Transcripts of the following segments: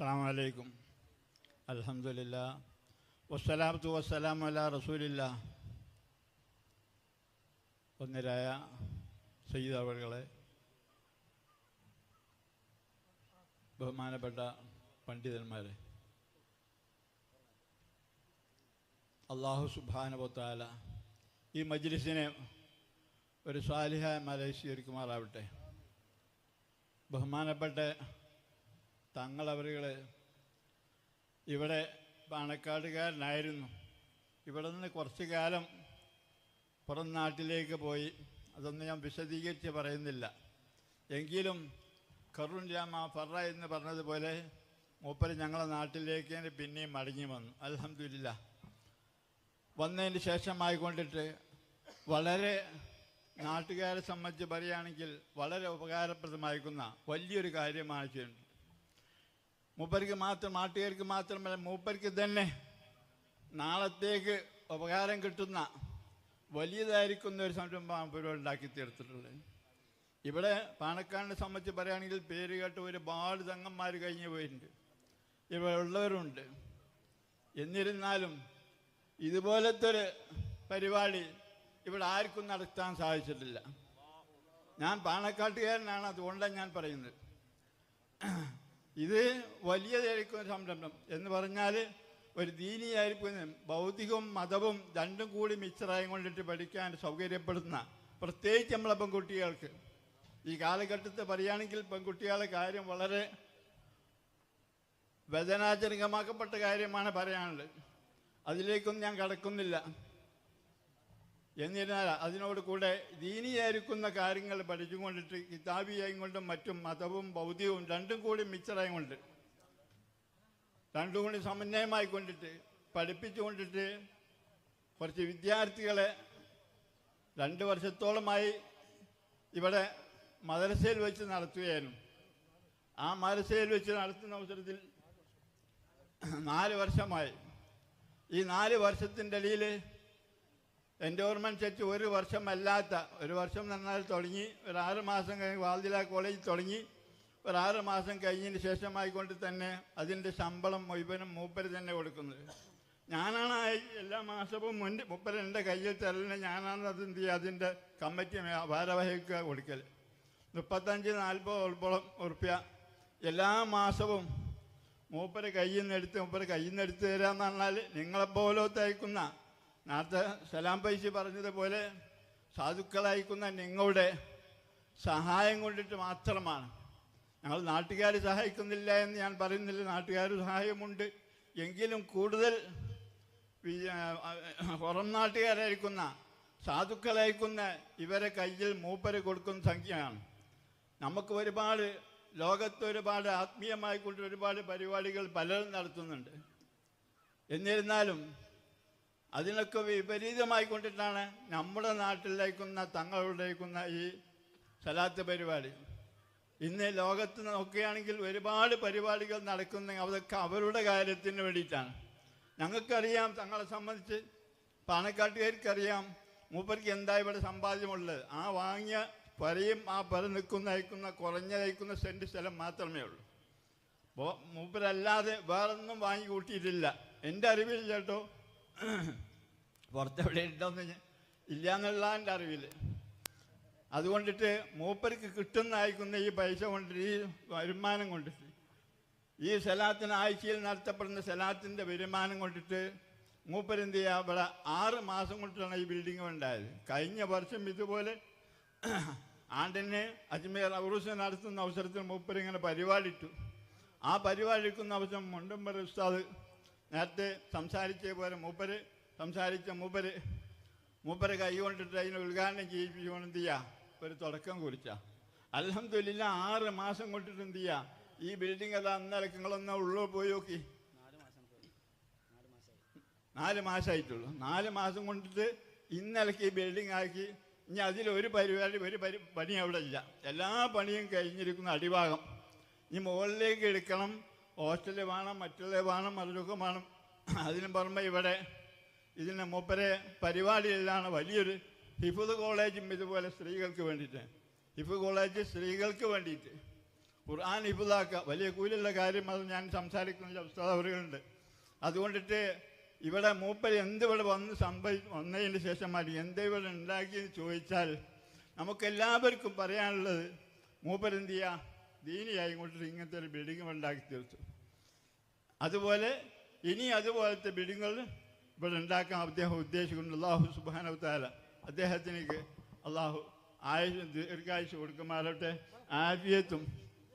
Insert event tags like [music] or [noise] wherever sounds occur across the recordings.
അസ്സാം വലൈക്കും അലഹമില്ല വസ്സലാത്തു വസ്സലാം അല റസൂലില്ല. ഒന്നിരായ സയ്യിദ് അവറുകളെ ബഹുമാനപ്പെട്ട പണ്ഡിതന്മാരെ. അള്ളാഹു സുബാനുബത്താല ഈ മജ്ലിസിനെ ഒരു സ്വാലിഹായ മല സ്വീകരിക്കുമാറാവട്ടെ ബഹുമാനപ്പെട്ട തങ്ങളവരുകൾ ഇവിടെ പാണക്കാടുകാരനായിരുന്നു ഇവിടെ നിന്ന് കുറച്ച് കാലം പുറം നാട്ടിലേക്ക് പോയി. അതൊന്നും ഞാൻ വിശദീകരിച്ച് പറയുന്നില്ല. എങ്കിലും കറുൺ രാമ ഫറ എന്ന് പറഞ്ഞതുപോലെ മൂപ്പര് ഞങ്ങളെ നാട്ടിലേക്ക് പിന്നെയും മടങ്ങി വന്നു. അലഹമില്ല വന്നതിന് ശേഷമായിക്കൊണ്ടിട്ട് വളരെ നാട്ടുകാരെ സംബന്ധിച്ച് പറയുകയാണെങ്കിൽ വളരെ ഉപകാരപ്രദമായിരിക്കുന്ന വലിയൊരു കാര്യമാണ് മൂപ്പർക്ക് മാത്രം നാട്ടുകാർക്ക് മാത്രമല്ല മൂപ്പർക്ക് തന്നെ നാളത്തേക്ക് ഉപകാരം കിട്ടുന്ന വലിയതായിരിക്കുന്ന ഒരു സംരംഭമാണ് ഇവിടെ ഉണ്ടാക്കി തീർത്തിട്ടുള്ളത് ഇവിടെ പാണക്കാടിനെ സംബന്ധിച്ച് പറയുകയാണെങ്കിൽ പേര് കേട്ട ഒരുപാട് തങ്ങന്മാർ കഴിഞ്ഞു പോയിട്ടുണ്ട്. ഇവിടെ ഉള്ളവരുണ്ട്. എന്നിരുന്നാലും ഇതുപോലത്തെ ഒരു പരിപാടി ഇവിടെ ആർക്കും നടത്താൻ സാധിച്ചിട്ടില്ല. ഞാൻ പാണക്കാട്ടുകാരനാണ് അതുകൊണ്ടാണ് ഞാൻ പറയുന്നത്. ഇത് വലിയതായിരിക്കും സംരംഭം. എന്ന് പറഞ്ഞാൽ ഒരു ദീനിയായിരിക്കും ഭൗതികവും മതവും രണ്ടും കൂടി മിക്സറായി കൊണ്ടിട്ട് പഠിക്കാൻ സൗകര്യപ്പെടുന്ന പ്രത്യേകിച്ച് നമ്മളെ പെൺകുട്ടികൾക്ക്. ഈ കാലഘട്ടത്തെ പറയുകയാണെങ്കിൽ പെൺകുട്ടികളുടെ കാര്യം വളരെ വേദനാജനകമാക്കപ്പെട്ട കാര്യമാണ് പറയാനുള്ളത്. അതിലേക്കൊന്നും ഞാൻ കടക്കുന്നില്ല. എന്നിരുന്നാൽ അതിനോട് കൂടെ ദീനിയായിരിക്കുന്ന കാര്യങ്ങൾ പഠിച്ചുകൊണ്ടിട്ട് കിതാബിയായും കൊണ്ടും മറ്റും മതവും ഭൗതികവും രണ്ടും കൂടി മിക്സറായും കൊണ്ട് രണ്ടും കൂടി സമന്വയമായി കൊണ്ടിട്ട് പഠിപ്പിച്ചുകൊണ്ടിട്ട് കുറച്ച് വിദ്യാർത്ഥികളെ രണ്ട് വർഷത്തോളമായി ഇവിടെ മദ്രസയിൽ വെച്ച് നടത്തുകയായിരുന്നു. ആ മദ്രസയിൽ വെച്ച് നടത്തുന്ന അവസരത്തിൽ നാല് വർഷമായി. ഈ നാല് വർഷത്തിന്റെ ഇടയിൽ എൻഡോർമെന്റ് സെറ്റ് ഒരു വർഷമല്ലാത്ത ഒരു വർഷം എന്നാൽ തുടങ്ങി ഒരു ആറ് മാസം കഴിഞ്ഞ് വാൽദില കോളേജിൽ തുടങ്ങി ഒരു മാസം കഴിഞ്ഞതിന് ശേഷമായിക്കൊണ്ട് തന്നെ അതിന്റെ ശമ്പളം മുഴുവനും മൂപ്പര് തന്നെ കൊടുക്കുന്നത്. ഞാനാണ് എല്ലാ മാസവും മുൻ മൂപ്പര് എന്റെ കയ്യിൽ തരലിന് ഞാനാണ് അത് എന്ത് ചെയ്യുക അതിന്റെ കമ്മിറ്റി ഭാരവാഹിക്ക് കൊടുക്കൽ മുപ്പത്തഞ്ച് നാൽപ്പത് ഉൾപ്പോളം ഉറുപ്പ്യ. എല്ലാ മാസവും മൂപ്പര് കയ്യിൽ നിന്ന് എടുത്ത് മൂപ്പര് കയ്യിൽ നിന്ന് എടുത്ത് തരാമെന്ന് പറഞ്ഞാൽ നിങ്ങളെപ്പോലോ തയ്ക്കുന്ന നേരത്തെ സലാം പൈസ പറഞ്ഞതുപോലെ സാധുക്കളയക്കുന്ന നിങ്ങളുടെ സഹായം കൊണ്ടിട്ട് മാത്രമാണ്. ഞങ്ങൾ നാട്ടുകാർ സഹായിക്കുന്നില്ല എന്ന് ഞാൻ പറയുന്നില്ല. നാട്ടുകാർ സഹായമുണ്ട്. എങ്കിലും കൂടുതൽ പുറം നാട്ടുകാരായിരിക്കുന്ന സാധുക്കളയക്കുന്ന ഇവരെ കയ്യിൽ മൂപ്പര് കൊടുക്കുന്ന സംഖ്യയാണ്. നമുക്ക് ഒരുപാട് ലോകത്ത് ഒരുപാട് ആത്മീയമായിക്കൊണ്ട് ഒരുപാട് പരിപാടികൾ പലരും നടത്തുന്നുണ്ട്. എന്നിരുന്നാലും അതിനൊക്കെ വിപരീതമായി കൊണ്ടിട്ടാണ് നമ്മുടെ നാട്ടിലേക്കുന്ന തങ്ങളുടേക്കുന്ന ഈ സലാത്ത് പരിപാടി. ഇന്ന് ലോകത്ത് നോക്കുകയാണെങ്കിൽ ഒരുപാട് പരിപാടികൾ നടക്കുന്ന അതൊക്കെ അവരുടെ കാര്യത്തിന് വേണ്ടിയിട്ടാണ്. ഞങ്ങൾക്കറിയാം തങ്ങളെ സംബന്ധിച്ച് പാണക്കാട്ടുകാർക്കറിയാം മൂപ്പർക്ക് എന്താ ഇവിടെ സമ്പാദ്യമുള്ളത്? ആ വാങ്ങിയ പരയും ആ പര നിൽക്കുന്ന അയക്കുന്ന കുറഞ്ഞ അയക്കുന്ന സെന്റ് സ്ഥലം മാത്രമേ ഉള്ളൂ. അപ്പോൾ മൂപ്പരല്ലാതെ വേറൊന്നും വാങ്ങി കൂട്ടിയിട്ടില്ല. എന്റെ അറിവിൽ കേട്ടോ [coughs] പുറത്തെവിടെ ഉണ്ടോന്ന് ഇല്ല എന്നുള്ള എന്റെ അറിവിൽ അതുകൊണ്ടിട്ട് മൂപ്പർക്ക് കിട്ടുന്ന അയക്കുന്ന ഈ പൈസ കൊണ്ട് ഈ വരുമാനം കൊണ്ടിട്ട് ഈ സലാത്തിന് ആഴ്ചയിൽ നടത്തപ്പെടുന്ന സലാത്തിന്റെ വരുമാനം കൊണ്ടിട്ട് മൂപ്പരെന്ത് ചെയ്യുക ഇവിടെ ആറ് മാസം കൊണ്ടിട്ടാണ് ഈ ബിൽഡിംഗ് ഉണ്ടായത്. കഴിഞ്ഞ വർഷം ഇതുപോലെ [coughs] ആണ്ടിന് അജ്മീർ ഔറൂസ് നടത്തുന്ന അവസരത്തിൽ മൂപ്പർ ഇങ്ങനെ പരിപാടിയിട്ടു. ആ പരിപാടി എടുക്കുന്ന അവസരം മുണ്ടമ്പർ ഉസ്താദ് നേരത്തെ സംസാരിച്ച പോലെ മൂപ്പര് സംസാരിച്ച മൂപ്പര് മൂപ്പര് കൈ കൊണ്ടിട്ട് അതിനെ ഉദ്ഘാടനം ചെയ്യിപ്പിച്ചുകൊണ്ട് എന്ത് ചെയ്യുക ഒരു തുടക്കം കുറിച്ച. അലഹമില്ല ആറ് മാസം കൊണ്ടിട്ട് എന്ത് ചെയ്യുക ഈ ബിൽഡിംഗ് അതാ അന്നേരം നിങ്ങളൊന്ന് ഉള്ളു പോയി നോക്കി. നാല് മാസമായിട്ടുള്ളൂ നാല് മാസം കൊണ്ടിട്ട് ഇന്നലക്ക് ഈ ബിൽഡിംഗ് ആക്കി. ഇനി അതിലൊരു പരിപാടി ഒരു പരി പണി അവിടെ ഇല്ല. എല്ലാ പണിയും കഴിഞ്ഞിരിക്കുന്ന അടിഭാഗം. ഇനി മുകളിലേക്ക് എടുക്കണം. ഹോസ്റ്റൽ വേണം മറ്റുള്ള വേണം അതിലൊക്കെ വേണം. അതിന് പുറമെ ഇവിടെ ഇതിന് മൂപ്പരെ പരിപാടിയിലാണ് വലിയൊരു ഹിഫുദ് കോളേജും ഇതുപോലെ സ്ത്രീകൾക്ക് വേണ്ടിയിട്ട്. ഹിഫു കോളേജ് സ്ത്രീകൾക്ക് വേണ്ടിയിട്ട്. ഖുർആൻ ഹിഫുദാക്കുക വലിയ കൂലുള്ള കാര്യം അത് ഞാൻ സംസാരിക്കുന്ന അവസ്ഥകളുണ്ട് അതുകൊണ്ടിട്ട് ഇവിടെ മൂപ്പർ എന്ത് ഇവിടെ വന്ന് സംഭവി വന്നതിന് ശേഷം മതി എന്ത് ഇവിടെ ഉണ്ടാക്കിയെന്ന് ചോദിച്ചാൽ നമുക്കെല്ലാവർക്കും പറയാനുള്ളത് മൂപ്പരെന്ത് ചെയ്യുക ദീനിയായി കൊണ്ടിട്ട് ഇങ്ങനത്തെ ഒരു ബിൽഡിംഗ് ഉണ്ടാക്കി തീർത്തു. അതുപോലെ ഇനി അതുപോലത്തെ ബിൽഡിങ്ങുകൾ ഇവിടെ ഉണ്ടാക്കാൻ അദ്ദേഹം ഉദ്ദേശിക്കുന്നു അള്ളാഹു സുബാനവത്താല അദ്ദേഹത്തിനേക്ക് അള്ളാഹു ആയുഷ് ദീർഘായുഷ് കൊടുക്കുമാറട്ടെ ആഫിയത്തും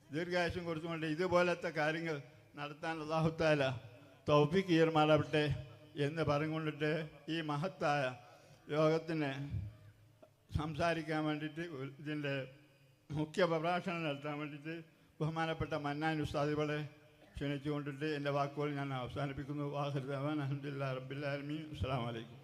ദീർഘായുഷും കൊടുത്തുകൊണ്ട് ഇതുപോലത്തെ കാര്യങ്ങൾ നടത്താൻ അള്ളാഹു താല തൗഫിക്ക് ഈർമാറാവട്ടെ എന്ന് പറഞ്ഞുകൊണ്ടിട്ട് ഈ മഹത്തായ യോഗത്തിന് സംസാരിക്കാൻ വേണ്ടിയിട്ട് ഇതിന്റെ മുഖ്യ പ്രഭാഷണം നടത്താൻ വേണ്ടിയിട്ട് ബഹുമാനപ്പെട്ട മന്നാൻ ഉസ്താദികളെ ക്ഷണിച്ചുകൊണ്ടിട്ട് എന്റെ വാക്കുകൾ ഞാൻ അവസാനിപ്പിക്കുന്നു. വാഹൃദാൻ അഹമ്മദില്ല റബ്ബില്ലാലമി അസ്സാം വലൈക്കും